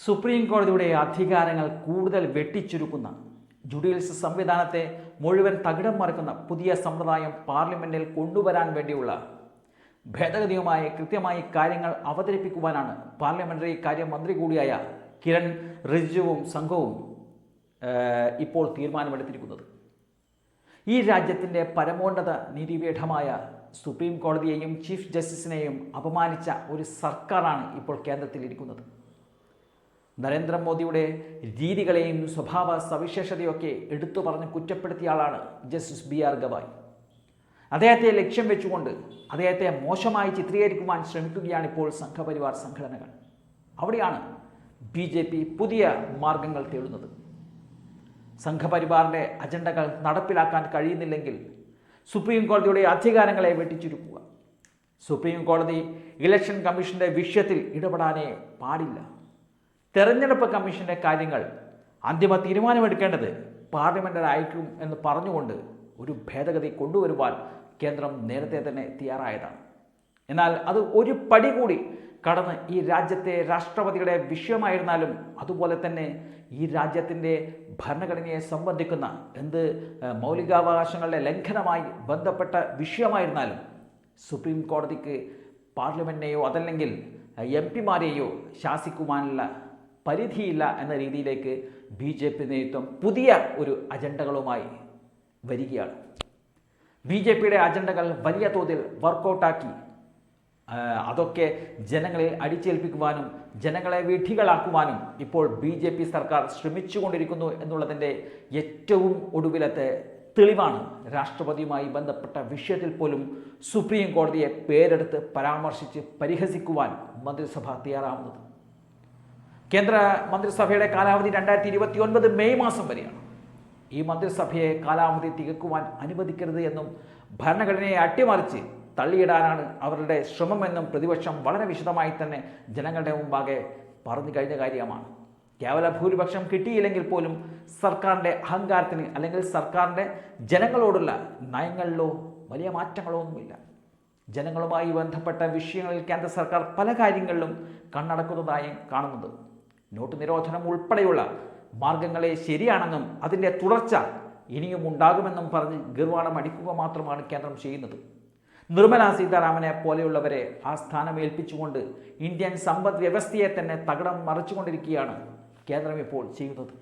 Supreme കോടതിയുടെ അധികാരങ്ങൾ കൂടുതൽ വെട്ടിച്ചുരുക്കുന്ന ജുഡീഷ്യൽ സംവിധാനത്തെ മുഴുവൻ തകിടം മറിക്കുന്ന പുതിയ സമ്പ്രദായം പാർലമെന്റിൽ കൊണ്ടുവരാൻ വേണ്ടിയുള്ള ഭേദഗതിയുമായി കൃത്യമായി കാര്യങ്ങൾ അവതരിപ്പിക്കുവാനാണ് പാർലമെന്ററി കാര്യമന്ത്രി കൂടിയായ കിരൺ റിജിജുവും സംഘവും ഇപ്പോൾ തീരുമാനമെടുത്തിരിക്കുന്നത്. ഈ രാജ്യത്തിന്റെ പരമോന്നത നീതിപീഠമായ സുപ്രീം കോടതിയെയും ചീഫ് ജസ്റ്റിസിനെയും അപമാനിച്ച ഒരു സർക്കാരാണ് ഇപ്പോൾ കേന്ദ്രത്തിലിരിക്കുന്നത്. നരേന്ദ്രമോദിയുടെ രീതികളെയും സ്വഭാവ സവിശേഷതയൊക്കെ എടുത്തു പറഞ്ഞ് കുറ്റപ്പെടുത്തിയ ആളാണ് ജസ്റ്റിസ് ബി ആർ ഗവായ്. അദ്ദേഹത്തെ ലക്ഷ്യം വെച്ചുകൊണ്ട് അദ്ദേഹത്തെ മോശമായി ചിത്രീകരിക്കുവാൻ ശ്രമിക്കുകയാണ് ഇപ്പോൾ സംഘപരിവാർ സംഘടനകൾ. അവിടെയാണ് ബി ജെ പി പുതിയ മാർഗങ്ങൾ തേടുന്നത്. സംഘപരിവാറിന്റെ അജണ്ടകൾ നടപ്പിലാക്കാൻ കഴിയുന്നില്ലെങ്കിൽ സുപ്രീം കോടതിയുടെ അധികാരങ്ങളെ വെട്ടിച്ചുരുക്കുക. സുപ്രീം കോടതി ഇലക്ഷൻ കമ്മീഷന്റെ വിഷയത്തിൽ ഇടപെടാനേ പാടില്ല. തെരഞ്ഞെടുപ്പ് കമ്മീഷന്റെ കാര്യങ്ങൾ അന്തിമ തീരുമാനമെടുക്കേണ്ടത് പാർലമെന്റിലായിരിക്കും എന്ന് പറഞ്ഞുകൊണ്ട് ഒരു ഭേദഗതി കൊണ്ടുവരുവാൻ കേന്ദ്രം നേരത്തെ തന്നെ തയ്യാറായതാണ്. എന്നാൽ അത് ഒരു പടി കൂടി കടന്ന് ഈ രാജ്യത്തെ രാഷ്ട്രപതിയുടെ വിഷയമായിരുന്നാലും അതുപോലെ തന്നെ ഈ രാജ്യത്തിന്റെ ഭരണഘടനയെ സംബന്ധിക്കുന്ന എന്ത് മൗലികാവകാശങ്ങളുടെ ലംഘനമായി ബന്ധപ്പെട്ട വിഷയമായിരുന്നാലും സുപ്രീം കോടതിക്ക് പാർലമെന്റിനെയോ അതല്ലെങ്കിൽ എം പിമാരെയോ ശാസിക്കുവാനുള്ള പരിധിയില്ല എന്ന രീതിയിലേക്ക് ബി ജെ പി നേതൃത്വം പുതിയ ഒരു അജണ്ടകളുമായി വരികയാണ്. ബി ജെ പിയുടെ അജണ്ടകൾ വലിയ തോതിൽ വർക്കൗട്ടാക്കി അതൊക്കെ ജനങ്ങളെ അടിച്ചേൽപ്പിക്കുവാനും ജനങ്ങളെ വിഡ്ഢികളാക്കുവാനും ഇപ്പോൾ ബി ജെ പി സർക്കാർ ശ്രമിച്ചുകൊണ്ടിരിക്കുന്നു എന്നുള്ളതിന്റെ ഏറ്റവും ഒടുവിലത്തെ തെളിവാണ് രാഷ്ട്രപതിയുമായി ബന്ധപ്പെട്ട വിഷയത്തിൽ പോലും സുപ്രീം കോടതിയെ പേരെടുത്ത് പരാമർശിച്ച് പരിഹസിക്കുവാൻ മന്ത്രിസഭ തയ്യാറാവുന്നത്. കേന്ദ്ര മന്ത്രിസഭയുടെ കാലാവധി രണ്ടായിരത്തി ഇരുപത്തി ഒൻപത് മെയ് മാസം വരെയാണ്. ഈ മന്ത്രിസഭയെ കാലാവധി തികക്കുവാൻ അനുവദിക്കരുത് എന്നും ഭരണഘടനയെ അട്ടിമറിച്ച് തള്ളിയിടാനാണ് അവരുടെ ശ്രമമെന്നും പ്രതിപക്ഷം വളരെ വിശദമായി തന്നെ ജനങ്ങളുടെ മുമ്പാകെ പറഞ്ഞു കഴിഞ്ഞ കാര്യമാണ്. കേവല ഭൂരിപക്ഷം കിട്ടിയില്ലെങ്കിൽ പോലും സർക്കാരിന്റെ അഹങ്കാരത്തിന് അല്ലെങ്കിൽ സർക്കാരിന്റെ ജനങ്ങളോടുള്ള നയങ്ങളിലോ വലിയ മാറ്റങ്ങളോ ഒന്നുമില്ല. ജനങ്ങളുമായി ബന്ധപ്പെട്ട വിഷയങ്ങളിൽ കേന്ദ്ര സർക്കാർ പല കാര്യങ്ങളിലും കണ്ണടക്കുന്നതായും കാണുന്നത് നോട്ട് നിരോധനം ഉൾപ്പെടെയുള്ള മാർഗങ്ങളെ ശരിയാണെന്നും അതിന്റെ തുടർച്ച ഇനിയും ഉണ്ടാകുമെന്നും പറഞ്ഞ് ഗർവാണം അടിക്കുക മാത്രമാണ് കേന്ദ്രം ചെയ്യുന്നത്. നിർമ്മലാ സീതാരാമനെ പോലെയുള്ളവരെ ആ സ്ഥാനം ഏൽപ്പിച്ചുകൊണ്ട് ഇന്ത്യൻ സമ്പദ് വ്യവസ്ഥയെ തന്നെ തകിടം മറിച്ചുകൊണ്ടിരിക്കുകയാണ് കേന്ദ്രം ഇപ്പോൾ ചെയ്യുന്നത്.